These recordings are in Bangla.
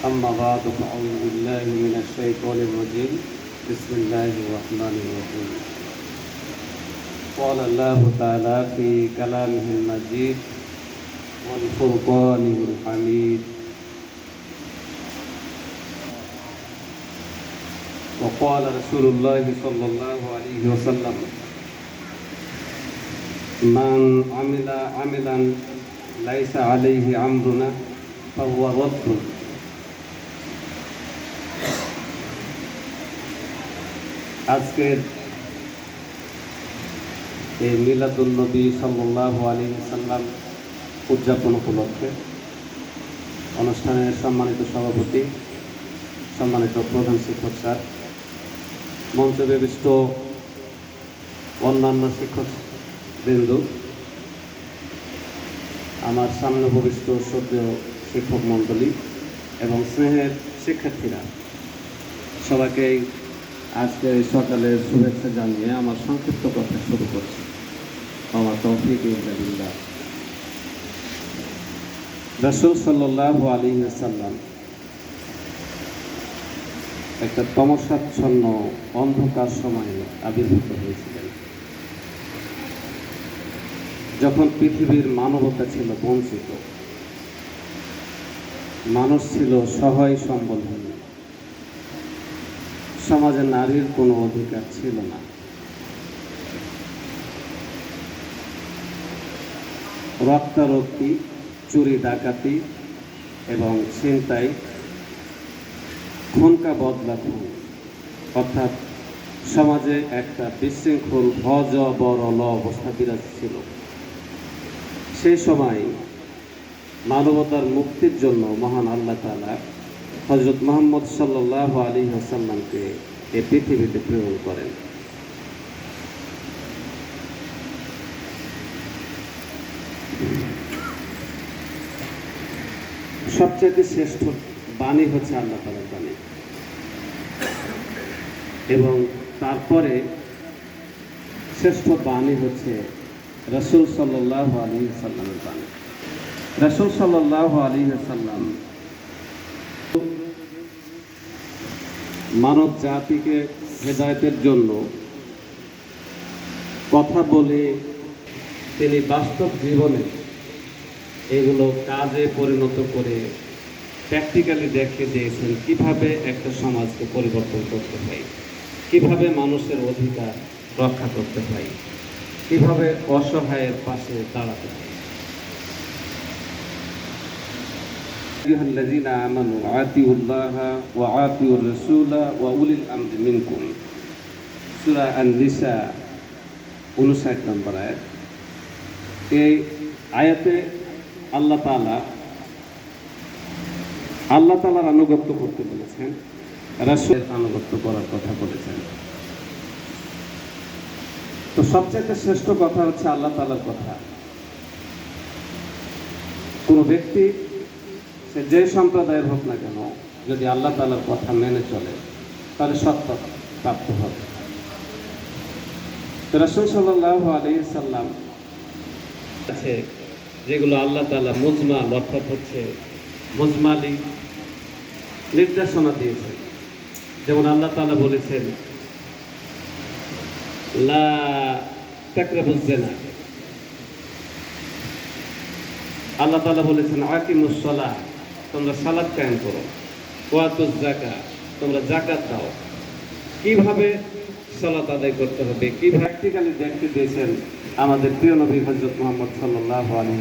أما بعد فأعوذ بالله من الشيطان الرجيم. بسم الله الرحمن الرحيم. قال الله تعالى في كلامه المجيد والفرقان الحميد. وقال رسول الله صلى الله عليه وسلم من عمل عملا ليس عليه أمرنا فهو رد. আজকের এই মিলাদুলনবী সাল্লাহ আলী সাল্লাম উদযাপন উপলক্ষে অনুষ্ঠানের সম্মানিত সভাপতি, সম্মানিত প্রধান শিক্ষক স্যার, মঞ্চে বিশিষ্ট অন্যান্য শিক্ষক বিন্দু, আমার সামনে ভবিষ্যৎ শ্রদ্ধেয় শিক্ষক মণ্ডলী এবং স্নেহের শিক্ষার্থীরা সবাইকে আজকে এই সকালের শুভেচ্ছা জানিয়ে আমার সংক্ষিপ্ত কথা শুরু করছি। আমার তৌফিক ইল্লাহ রসুল সাল্লাহ আলী সাল্লাম একটা তমসাচ্ছন্ন অন্ধকার সময়ে আবির্ভূত হয়েছিলেন। যখন পৃথিবীর মানবতা ছিল বঞ্চিত, মানুষ ছিল সহায় সম্বলহীন সমাজে নারীর কোনো অধিকার ছিল না। রক্তারক্তি, চুরি, ডাকাতি এবং ছিনতাই, খুনকা বদলা খুন। অর্থাৎ সমাজে একটা বিশৃঙ্খল ভজ বড় ল অবস্থা বিরাজ ছিল। সেই সময় মানবতার মুক্তির জন্য মহান আল্লাহ তালা হজরত মোহাম্মদ সাল্লাহ আলী হাসাল্লামকে এ পৃথিবীতে প্রেরণ করেন। সবচেয়ে শ্রেষ্ঠ বাণী হচ্ছে আল্লাহ তালার বাণী। এবং তারপরে শ্রেষ্ঠ বাণী হচ্ছে রসুল সাল্লাহ আলী সাল্লামের বাণী। রসুল সাল্লাহ আলী সাল্লাম মানব জাতিকে হেদায়তের জন্য কথা বলে তিনি বাস্তব জীবনে এগুলো কাজে পরিণত করে প্র্যাকটিক্যালি দেখে দিয়েছেন কীভাবে একটা সমাজকে পরিবর্তন করতে হয়, কীভাবে মানুষের অধিকার রক্ষা করতে হয়, কীভাবে অসহায়ের পাশে দাঁড়াতে হয়। أيها الذين آمنوا عاتوا الله وعاتوا الرسول وأولي الأمر منكم سورة النساء উনষাট নম্বর আয়াত এই আয়াতে আল্লাহ তালা আল্লাহ তালার আনুগত্য করতে বলেছেন রাসুলের আনুগত্য করার কথা বলেছেন তো সবচেয়ে শ্রেষ্ঠ কথা হচ্ছে আল্লাহ তালার কথা কোনো ব্যক্তি সে যে সম্প্রদায়ের হোক না কেন, যদি আল্লাহ তালার কথা মেনে চলে, তাহলে সত্য প্রাপ্ত হবে। রসুল সাল্লাহ আলী সাল্লাম আছে যেগুলো আল্লাহ তালা মুজমাল অর্থাৎ হচ্ছে মুজমালি নির্দেশনা দিয়েছেন। যেমন আল্লাহ তালা বলেছেন, লা আল্লাহ তালা বলেছেন আকিমুসলা তোমরা সালাদ কায়েম করো। ওয়াতুজ জাকা তোমরা জাকাত দাও। কীভাবে সালাত আদায় করতে হবে? কি প্র্যাকটিক্যালি দেখতে দিয়েছেন আমাদের প্রিয় নবী হজরত মোহাম্মদ সাল্লাহ আলী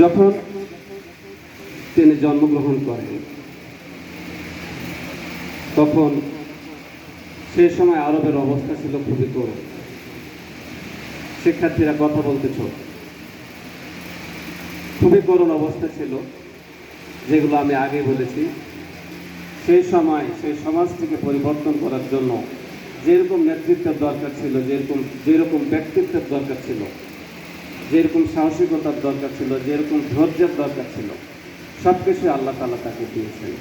যখন তিনি জন্মগ্রহণ করেন, তখন সেই সময় আরবের অবস্থা ছিল খুবই করুণ শিক্ষার্থীরা কথা বলতেছ খুবই করুণ অবস্থা ছিল, যেগুলো আমি আগে বলেছি। সেই সময়, সেই সমাজটিকে পরিবর্তন করার জন্য যেরকম নেতৃত্বের দরকার ছিল, যেরকম যেরকম ব্যক্তিত্বের দরকার ছিল, যেরকম সাহসিকতার দরকার ছিল, যেরকম ধৈর্যের দরকার ছিল সব কিছু আল্লাহ তালা তাকে দিয়েছেন।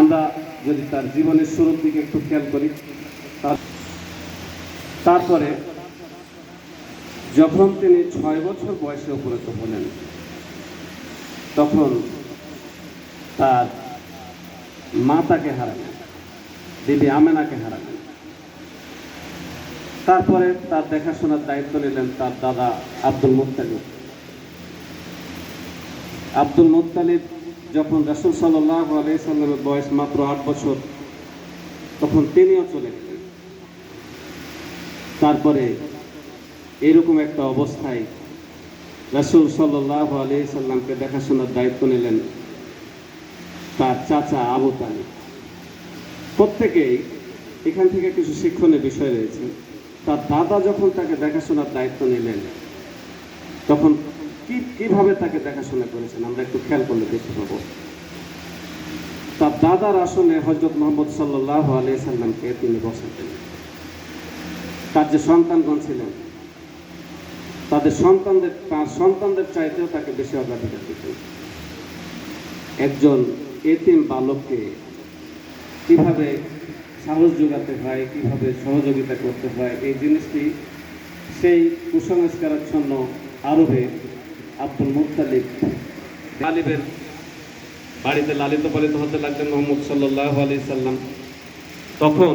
আমরা যদি তার জীবনের শুরুর দিকে একটু খেয়াল করি তারপরে যখন তিনি ছয় বছর বয়সে উপনীত হলেন, তখন তার মাতাকে হারালেন বিবি আমেনাকে হারালেন। তারপরে তার দেখাশোনার দায়িত্ব নিলেন তার দাদা আব্দুল মুত্তালিব। আব্দুল মুত্তালিব যখন রাসুল সাল্লাহ আলাইসাল্লামের বয়স মাত্র আট বছর, তখন তিনিও চলে গেলেন। তারপরে এরকম একটা অবস্থায় রাসুল সাল্লাহ আলাইসাল্লামকে দেখাশোনার দায়িত্ব নিলেন তার চাচা আবু তালিব। প্রত্যেকেই এখান থেকে কিছু শিক্ষণীয় বিষয় রয়েছে। তার দাদা যখন তাকে দেখাশোনার দায়িত্ব নিলেন, তখন কি, কীভাবে তাকে দেখাশোনা করেছেন? আমরা একটু খেয়াল করলে দেখতে পাবো। তার দাদার আসনে হজরত মোহাম্মদ সাল্লাহ আলি সাল্লামকে তিনি বসাতেন। তার যে সন্তানগণ ছিলেন তাদের সন্তানদের, তার সন্তানদের চাইতেও তাকে বেশি অগ্রাধিকার দিতেন একজন এতিম বালককে কীভাবে সাহস যোগাতে হয়, কীভাবে সহযোগিতা করতে হয়, এই জিনিসটি সেই কুসংস্কারাচ্ছন্ন আরবে আব্দুল মুতালিব তালিবের বাড়িতে লালিত পালিত হতে লাগলেন মোহাম্মদ সাল্লাহ আলি সাল্লাম। তখন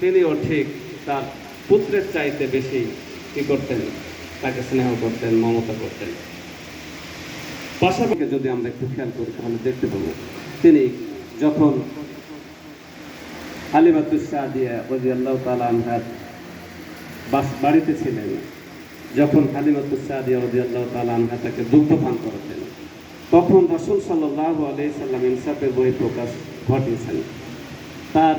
তিনিও ঠিক তার পুত্রের চাইতে বেশি কি করতেন? তাকে স্নেহ করতেন, মমতা করতেন। পাশাপাশি যদি আমরা একটু খেয়াল করি, তাহলে দেখতে পাবো তিনি যখন হালিমাতুসাদিয়া রাজি আল্লাহ তালা আনহার বাস, বাড়িতে ছিলেন, যখন হালিমাতুসাদিয়া রাজি আল্লাহ তালা আনহা তাকে দুগ্ধ পান করাতেন, তখন রসুল সাল্লাহ আলাই সাল্লাম ইনসাফের বই প্রকাশ ঘটিয়েছেন। তার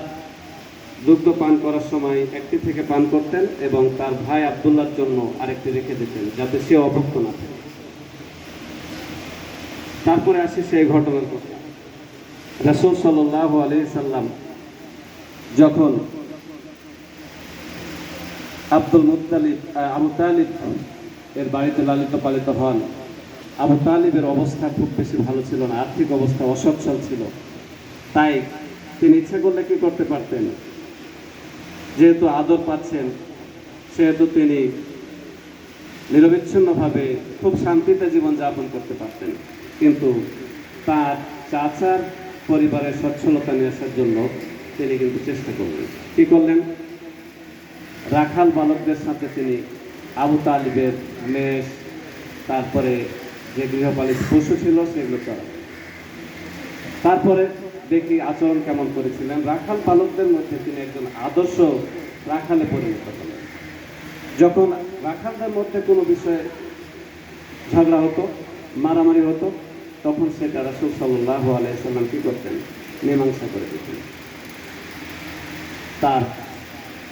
দুগ্ধ পান করার সময় একটি থেকে পান করতেন এবং তার ভাই আবদুল্লার জন্য আরেকটি রেখে দিতেন যাতে সে অভুক্ত না থাকে। তারপরে আসি সেই ঘটনার কথা। রসুল সাল্লাহ আলি সাল্লাম যখন আব্দুল মুতালিব আবু তালিব এর বাড়িতে লালিত পালিত হন, আবু তালিবের অবস্থা খুব বেশি ভালো ছিল না, আর্থিক অবস্থা অসচ্ছল ছিল। তাই তিনি ইচ্ছে করলে কি করতে পারতেন? যেহেতু আদর পাচ্ছেন, সেহেতু তিনি নিরবিচ্ছিন্নভাবে খুব শান্তিতে জীবনযাপন করতে পারতেন। কিন্তু তার চাচার পরিবারের সচ্ছলতা নিয়ে আসার জন্য তিনি কিন্তু চেষ্টা করলেন। কী করলেন? রাখাল বালকদের সাথে তিনি আবু তালিবের মেষ, তারপরে যে গৃহপালিত পশু ছিল সেগুলো চড়ালেন। তারপরে দেখি আচরণ কেমন করেছিলেন? রাখাল পালকদের মধ্যে তিনি একজন আদর্শ রাখালে পরিণত হলেন। যখন রাখালদের মধ্যে কোনো বিষয়ে ঝগড়া হতো, মারামারি হতো, তখন সেটা রাসুল সাল্লাহ আলাইসাল্লাম কী করতেন? মীমাংসা করে দিতেন। তার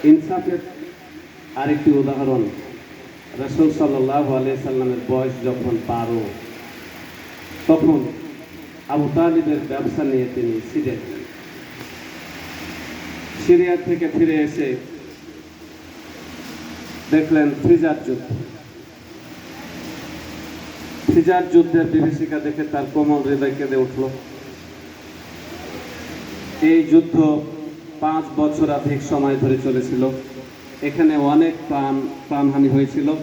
ইনসাফের আরেকটি উদাহরণ, রসুল সাল্লাহ আলাইসাল্লামের বয়স যখন বারো, তখন আবু তালিবের ব্যবসা নিয়ে তিনি সিরিয়া গেলেন সিরিয়া থেকে ফিরে এসে দেখলেন ফ্রিজার যুদ্ধ। ফ্রিজার যুদ্ধের বিভীষিকা দেখে তার কোমল হৃদয় কেঁদে উঠল। এই যুদ্ধ পাঁচ বছর বছরাধিক সময় ধরে চলেছিল। এখানে অনেক প্রাণ প্রাণহানি হয়েছিল,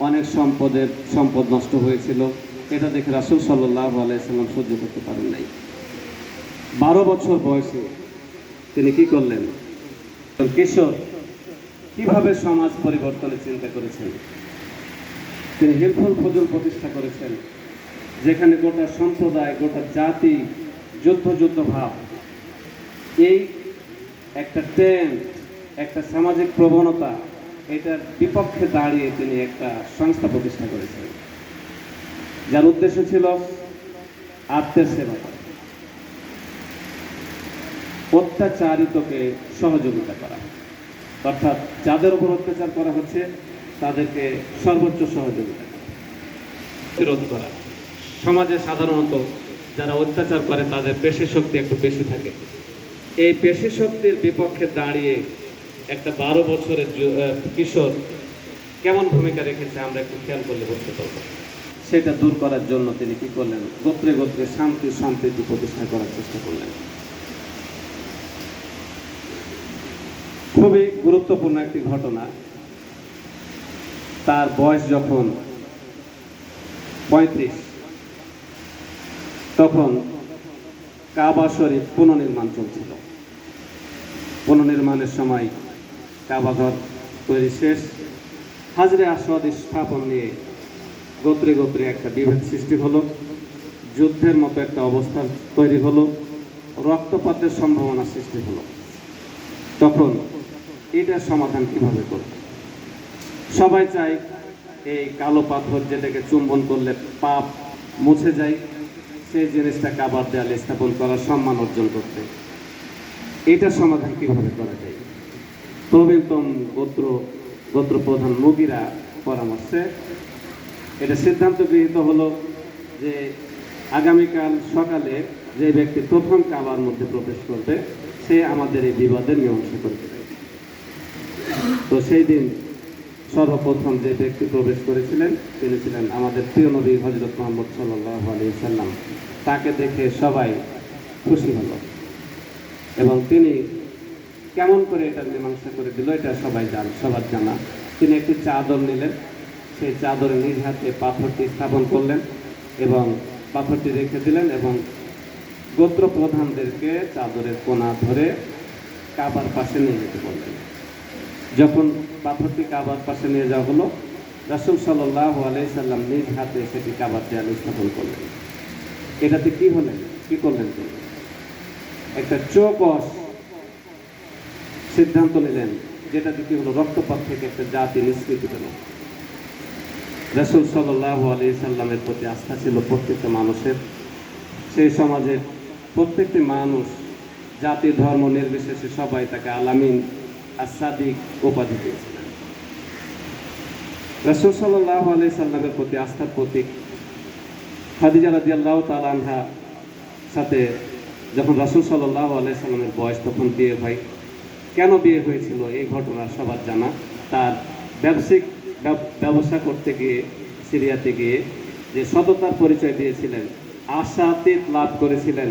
অনেক সম্পদের সম্পদ নষ্ট হয়েছিল। এটা দেখে রাসুল সাল্লাহ আলাইসাল্লাম সহ্য করতে পারেন নাই। বারো বছর বয়সে তিনি কি করলেন? কিশোর কীভাবে সমাজ পরিবর্তনের চিন্তা করেছেন? তিনি হিলফুল ফজল প্রতিষ্ঠা করেছেন, যেখানে গোটা সম্প্রদায়, গোটা জাতি যুদ্ধ যুদ্ধ ভাব। এই একটা ট্রেন্ড একটা সামাজিক প্রবণতা, এটার বিপক্ষে দাঁড়িয়ে তিনি একটা সংস্থা প্রতিষ্ঠা করেছেন। যার উদ্দেশ্য ছিল আত্মের সেবা অত্যাচারিতকে সহযোগিতা করা। অর্থাৎ যাদের উপর অত্যাচার করা হচ্ছে, তাদেরকে সর্বোচ্চ সহযোগিতা বিরোধ করা। সমাজে সাধারণত যারা অত্যাচার করে, তাদের পেশি শক্তি একটু বেশি থাকে। এই পেশি শক্তির বিপক্ষে দাঁড়িয়ে একটা বারো বছরের কিশোর কেমন ভূমিকা রেখেছে, আমরা একটু খেয়াল করলে বুঝতে পারব। সেটা দূর করার জন্য তিনি কি করলেন? গোত্রে গোত্রে শান্তি সম্প্রীতি প্রতিষ্ঠা করার চেষ্টা করলেন। খুবই গুরুত্বপূর্ণ একটি ঘটনা। তার বয়স যখন পঁয়ত্রিশ, তখন কাবা শরীফ পুনর্নির্মাণ চলছিল। পুনর্নির্মাণের সময় কাবাঘর তৈরি শেষ। হাজরে আসওয়াদ স্থাপন নিয়ে গোত্রে গোত্রে একটা বিভেদ সৃষ্টি হলো, যুদ্ধের মতো একটা অবস্থা তৈরি হলো, রক্তপাতের সম্ভাবনা সৃষ্টি হলো। তখন এটার সমাধান কীভাবে করব? সবাই চায় এই কালো পাথর যেটাকে চুম্বন করলে পাপ মুছে যায়, সেই জিনিসটা কাবার দেয়ালে স্থাপন করার সম্মান অর্জন করতে। এটার সমাধান কীভাবে করা যায়? প্রবীণতম গোত্র গোত্র প্রধান মুগিরা পরামর্শে এটা সিদ্ধান্ত গৃহীত হলো যে আগামীকাল সকালে যে ব্যক্তি প্রথম কাবার মধ্যে প্রবেশ করবে, সে আমাদের এই বিবাদের মীমাংসা করে দেবে তো সেই দিন সর্বপ্রথম যে ব্যক্তি প্রবেশ করেছিলেন, তিনি ছিলেন আমাদের প্রিয় নবী হজরত মোহাম্মদ সাল্লাহ আলী সাল্লাম তাকে দেখে সবাই খুশি হল এবং তিনি কেমন করে এটা মীমাংসা করে দিল, এটা সবাই জান, সবার জানা। তিনি একটি চাদর নিলেন সেই চাদরে নিজ হাতে পাথরটি স্থাপন করলেন এবং পাথরটি রেখে দিলেন এবং গোত্র প্রধানদেরকে চাদরের কোনা ধরে কাবার পাশে নিয়ে যেতে বললেন। যখন পাথরটি কাবার পাশে নিয়ে যাওয়া হলো, রাসুল সাল্লাহ আলাইসাল্লাম নিজ হাতে সেটি কাবার দেয়ালে স্থাপন করলেন। এটাতে কি হলেন? কি করলেন তিনি? একটা চৌকস সিদ্ধান্ত নিলেন যেটাতে কি হলো রক্তপাত থেকে একটা জাতি নিষ্কৃতি পেল। রসুল সাল্লাহ আলী সাল্লামের প্রতি আস্থা ছিল প্রত্যেকটা মানুষের। সেই সমাজের প্রত্যেকটি মানুষ, জাতি, ধর্ম নির্বিশেষে সবাই তাকে আলামিন আসাদিক উপাধি দিয়েছিলেন। রসুল সাল্লাহ আলি সাল্লামের প্রতি আস্থার প্রতীক খাদিজা রাজি আল্লাহ তালানহা সাথে যখন রাসুল সাল্লাহ আলাই সাল্লামের বয়স তখন বিয়ে হয়। কেন বিয়ে হয়েছিল এই ঘটনা সবার জানা। তার ব্যবসায়িক ব্যব- ব্যবসা করতে গিয়ে, সিরিয়াতে গিয়ে যে সততার পরিচয় দিয়েছিলেন আশাতীত লাভ করেছিলেন,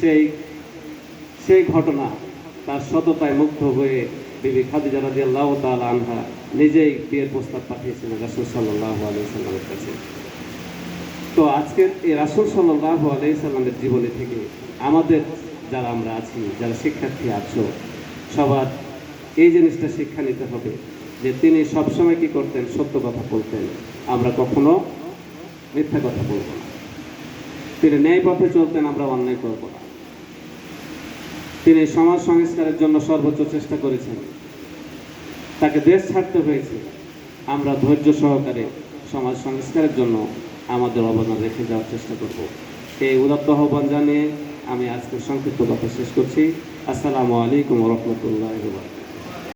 সেই সেই ঘটনা তার সততায় মুগ্ধ হয়ে বিবি খাদিজা রাজি আল্লাহ তাল আনহা নিজেই বিয়ের প্রস্তাব পাঠিয়েছিলেন রাসুল সাল্লাহ আলাইসাল্লামের কাছে। তো আজকের এই রাসুল সাল্লাহ আলাইসাল্লামের জীবনী থেকে আমাদের যারা আমরা আছি, যারা শিক্ষার্থী আছো, সবার এই জিনিসটা শিক্ষা নিতে হবে। যে তিনি সবসময় কি করতেন? সত্য কথা বলতেন। আমরা কখনো মিথ্যা কথা বলব না। তিনি ন্যায় পথে চলতেন, আমরা অন্যায় করব না। তিনি সমাজ সংস্কারের জন্য সর্বোচ্চ চেষ্টা করেছেন। তাকে দেশ ছাড়তে হয়েছে। আমরা ধৈর্য সহকারে সমাজ সংস্কারের জন্য আমাদের অবদান রেখে যাওয়ার চেষ্টা করব। এই উদাত্ত আহ্বান জানিয়ে আমি আজকে সংক্ষিপ্ত কথা শেষ করছি। আসসালামু আলাইকুম রহমতুল্লাহ